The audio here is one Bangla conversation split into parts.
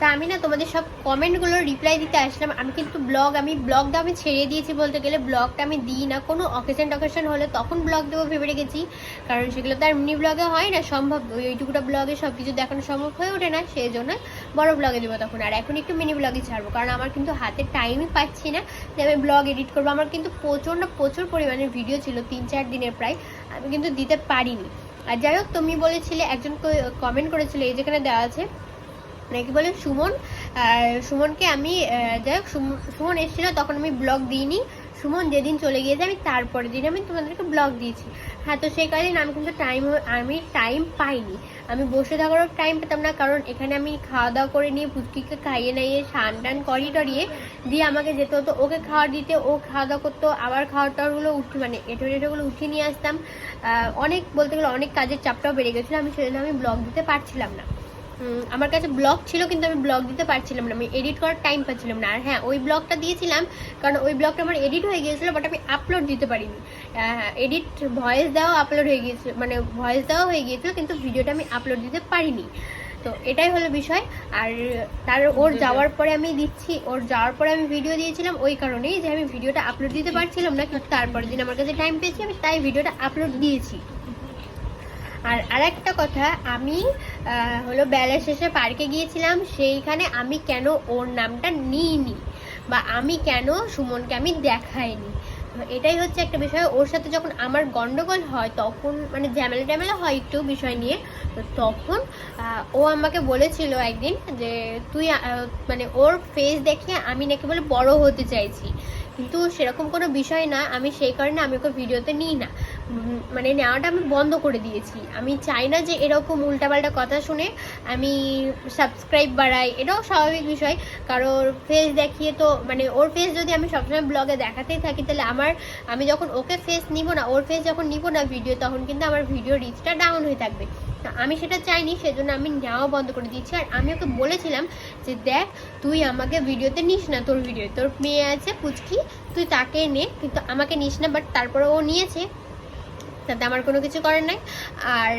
তা আমি না তোমাদের সব কমেন্টগুলো রিপ্লাই দিতে আসলাম। আমি কিন্তু ব্লগ আমি ব্লগটা আমি ছেড়ে দিয়েছি বলতে গেলে। ব্লগটা আমি দিই না। কোনো অকেশন টকেশন হলে তখন ব্লগ দেবো ভেবে রেখেছি। কারণ সেগুলো তো আর মিনি ব্লগে হয় না, সম্ভব। ওই ওইটুকুটা ব্লগে সব কিছু দেখানো সম্ভব হয়ে ওঠে না সেই জন্য বড় ব্লগে দেবো তখন। আর এখন একটু মিনি ব্লগে ছাড়বো, কারণ আমার কিন্তু হাতে টাইমই পাচ্ছি না। যে আমি ব্লগ এডিট করব। আমার কিন্তু প্রচণ্ড প্রচুর পরিমাণের ভিডিও ছিল, তিন চার দিনের প্রায়। আমি কিন্তু দিতে পারিনি। আর যাই হোক, তুমি বলেছিলে, একজন কমেন্ট করেছিল, এই যেখানে দেওয়া আছে নাকি বলে সুমন সুমনকে আমি যাই হোক সুম- সুমন এসেছিল, তখন আমি ব্লগ দিইনি। সুমন যেদিন চলে গিয়েছে, আমি তারপরের দিন আমি তোমাদেরকে ব্লগ দিয়েছি। হ্যাঁ তো সেই কারণে আমি কিন্তু টাইম আমি টাইম পাইনি। আমি বসে থাকারও টাইম পেতাম না, কারণ এখানে আমি খাওয়া দাওয়া করে নিয়ে পুচকিকে খাইয়ে নাইয়ে স্নান টান করি টরিয়ে দিয়ে আমাকে যেতে হতো। ওকে খাওয়া দিতে, ও খাওয়া দাওয়া করতো, আবার খাওয়া টাওয়াগুলো উঠি মানে এটো এটোগুলো উঠিয়ে নিয়ে আসতাম। অনেক বলতে গেলে অনেক কাজের চাপটাও বেড়ে গেছিল, আমি সেজন্য আমি ব্লগ দিতে পারছিলাম না। আমার কাছে ব্লগ ছিল কিন্তু আমি ব্লগ দিতে পারছিলাম না। আমি এডিট করার টাইম পাচ্ছিলাম না। আর হ্যাঁ ওই ব্লগটা দিয়েছিলাম কারণ ওই ব্লগটা আমার এডিট হয়ে গিয়েছিল বাট আমি আপলোড দিতে পারিনি। এডিট ভয়েস দেওয়া আপলোড হয়ে গিয়েছিল মানে ভয়েস দেওয়া হয়ে গিয়েছিল কিন্তু ভিডিওটা আমি আপলোড দিতে পারিনি। তো এটাই হলো বিষয়। আর তার ওর যাওয়ার পরে আমি দিচ্ছি ওর যাওয়ার পরে আমি ভিডিও দিয়েছিলাম ওই কারণেই যে আমি ভিডিওটা আপলোড দিতে পারছিলাম না কিন্তু তারপরের দিন আমার কাছে টাইম পেয়েছি আমি তাই ভিডিওটা আপলোড দিয়েছি। আর আরেকটা কথা আমি হলো বেলা শেষে পার্কে গিয়েছিলাম। সেইখানে আমি কেন ওর নামটা নিইনি? বা আমি কেন সুমনকে আমি দেখাইনি? এটাই হচ্ছে একটা বিষয়। ওর সাথে যখন আমার গন্ডগোল হয়, তখন মানে ঝামেলা ট্যামেলা হয় একটু বিষয় নিয়ে, তো তখন ও আমাকে বলেছিল একদিন যে, তুই মানে ওর ফেস দেখে আমি নাকি বলে বড় হতে চাইছি। কিন্তু সেরকম কোনো বিষয় না। আমি সেই কারণে আমি ওকে ভিডিওতে নিই না। মানে নেওয়াটা আমি বন্ধ করে দিয়েছি। আমি চাই না যে এরকম উল্টাপাল্টা কথা শুনে আমি সাবস্ক্রাইব বাড়াই। এটাও স্বাভাবিক বিষয়। কারণ ফেস দেখিয়ে তো মানে ওর ফেস যদি আমি সবসময় ব্লগে দেখাতেই থাকি, তাহলে আমার, আমি যখন ওকে ফেস নিব না, ওর ফেস যখন নিব না ভিডিও তখন কিন্তু আমার ভিডিও রিচটা ডাউন হয়ে থাকবে। আমি সেটা চাইনি, সেজন্য আমি নেওয়া বন্ধ করে দিয়েছি। আর আমি ওকে বলেছিলাম যে, দেখ, তুই আমাকে ভিডিওতে নিস না তোর ভিডিও তোর মেয়ে আছে, পুচকি, তুই তাকে নে, কিন্তু আমাকে নিস না বাট তারপরে ও নিয়েছে। তাতে আমার কোনো কিছু করার নাই। আর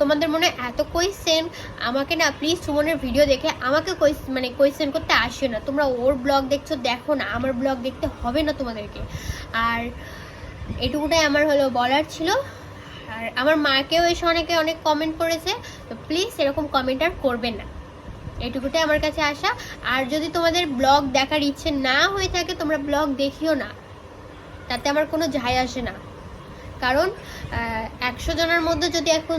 তোমাদের মনে এত কোয়েশ্চেন আমাকে না প্লিজ সুমনের ভিডিও দেখে আমাকে মানে কোয়েশ্চেন করতে আসিও না। তোমরা ওর ব্লগ দেখছ, দেখো না, আমার ব্লগ দেখতে হবে না তোমাদেরকে। আর এটুকুটাই আমার হলো বলার ছিল। আর আমার মাকেও এসে অনেকে অনেক কমেন্ট করেছে, তো প্লিজ এরকম কমেন্ট আর করবেন না। এটুকুটাই আমার কাছে আসা আর যদি তোমাদের ব্লগ দেখার ইচ্ছে না হয়ে থাকে, তোমরা ব্লগ দেখিও না। তাতে আমার কোনো যায় আসে না। কারণ একশো জনের মধ্যে যদি এখন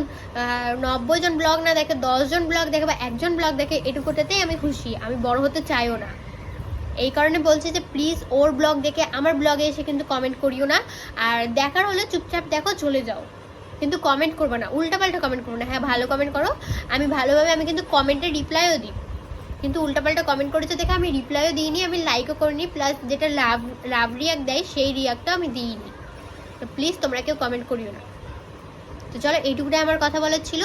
নব্বই জন ব্লগ না দেখে জন ব্লগ দেখে বা একজন ব্লগ দেখে, এটুকুটাতেই আমি খুশি। আমি বড় হতে চাইও না। এই কারণে বলছি যে প্লিজ ওর ব্লগ দেখে, আমার ব্লগে এসে কিন্তু কমেন্ট করিও না। আর দেখার হলে চুপচাপ দেখো, চলে যাও। কিন্তু কমেন্ট করবে না। উল্টাপাল্টা কমেন্ট করব না। হ্যাঁ ভালো কমেন্ট করো। আমি ভালোভাবে, আমি কিন্তু কমেন্টে রিপ্লাইও দিই। কিন্তু উল্টাপাল্টা কমেন্ট করেছে দেখে আমি রিপ্লাইও দিইনি, আমি লাইকও করিনি। প্লাস যেটা লাভ লাভ রিয়াক্ট দেয়, সেই রিয়াক্টটাও আমি দিইনি। তো প্লিজ তোমরা কেউ কমেন্ট করিও না। তো চলো, এইটুকুটাই আমার কথা বলার ছিল।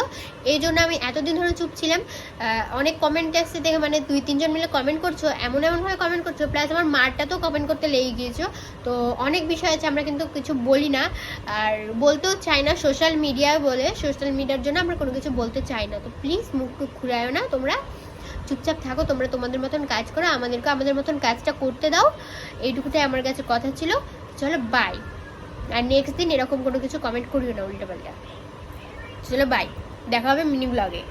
এই জন্য আমি এতদিন ধরে চুপ ছিলাম। অনেক কমেন্ট আসছে দেখে মানে দুই, তিনজন মিলে কমেন্ট করছ, এমন এমনভাবে কমেন্ট করছ প্লাস আমার মারটা তো কমেন্ট করতে লেগে গিয়েছো। তো অনেক বিষয় আছে, আমরা কিন্তু কিছু বলি না। আর বলতেও চাই না সোশ্যাল মিডিয়া বলে সোশ্যাল মিডিয়ার জন্য আমরা কোনো কিছু বলতে চাই না। তো প্লিজ মুখ টুক ঘুরায়ও না, তোমরা চুপচাপ থাকো, তোমরা তোমাদের মতন কাজ করো আমাদেরকে আমাদের মতন কাজটা করতে দাও। এইটুকুটাই আমার কাছে কথা ছিল। চলো বাই আর নেক্সট দিন এরকম কোনো কিছু কমেন্ট করিও না, উল্টোপাল্টা। চলো বাই দেখা হবে মিনি ব্লগে